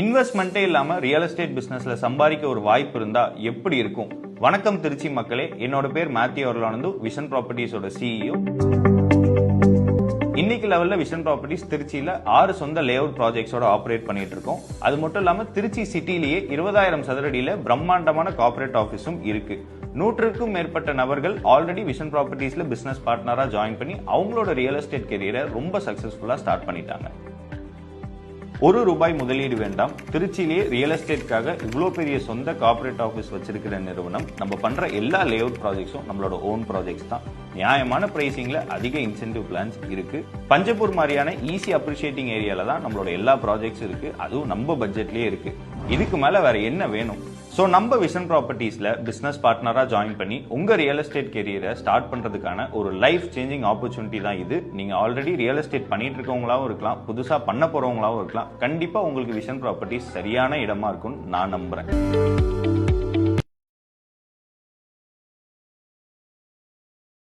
இன்வெஸ்ட்மெண்ட்டே இல்லாமல் real estate பிஸ்னஸில் சம்பாதிக்க ஒரு வாய்ப்பு இருந்தால் எப்படி இருக்கும்? வணக்கம் திருச்சி மக்களே. என்னோட பேர் மேத்யூ அருளானந்து விஷன் ப்ராப்பர்ட்டிஸோட சிஇஓ இன்னைக்கு லெவலில் விஷன் ப்ராப்பர்ட்டிஸ் திருச்சியில் ஆறு சொந்த லே அவுட் ப்ராஜெக்ட்ஸோட ஆப்ரேட் பண்ணிட்டு இருக்கோம். அது மட்டும் இல்லாமல் திருச்சி சிட்டிலேயே இருபதாயிரம் சதுரடியில் பிரம்மாண்டமான கார்ப்பரேட் ஆஃபீஸும் இருக்கு. நூற்றுக்கும் மேற்பட்ட நபர்கள் ஆல்ரெடி விஷன் ப்ராப்பர்ட்டிஸில் பிஸ்னஸ் பார்ட்னராக ஜாயின் பண்ணி அவங்களோட ரியல் எஸ்டேட் கெரியரை ரொம்ப சக்ஸஸ்ஃபுல்லாக ஸ்டார்ட் பண்ணிட்டாங்க. ஒரு ரூபாய் முதலீடு வேண்டாம். திருச்சியிலேயே ரியல் எஸ்டேட்காக இவ்வளோ பெரிய சொந்த கார்ப்பரேட் ஆஃபீஸ் வச்சிருக்கிற நிறுவனம் நம்ம பண்ற எல்லா லே அவுட் ப்ராஜெக்ட்ஸும் நம்மளோட ஓன் ப்ராஜெக்ட்ஸ் தான். நியாயமான பிரைசிங்ல அதிக இன்சென்டிவ் பிளான்ஸ் இருக்கு. பஞ்சப்பூர் மாதிரியான ஈஸி அப்ரிஷியேட்டிங் ஏரியால தான் நம்மளோட எல்லா ப்ராஜெக்ட்ஸ் இருக்கு. அதுவும் நம்ம பட்ஜெட்லயே இருக்கு. இதுக்கு மேல வேற என்ன வேணும்? ஸோ நம்ம விஷன் ப்ராப்பர்ட்டிஸில் பிஸ்னஸ் பார்ட்னராக ஜாயின் பண்ணி உங்கள் ரியல் எஸ்டேட் கெரியரை ஸ்டார்ட் பண்ணுறதுக்கான ஒரு லைஃப் சேஞ்சிங் ஆப்பர்ச்சுனிட்டி தான் இது. நீங்கள் ஆல்ரெடி ரியல் எஸ்டேட் பண்ணிட்டு இருக்கவங்களாவும் இருக்கலாம் புதுசாக பண்ண போகிறவங்களாவும் இருக்கலாம். கண்டிப்பாக உங்களுக்கு விஷன் ப்ராப்பர்ட்டிஸ் சரியான இடமா இருக்கும்னு நான் நம்புறேன்.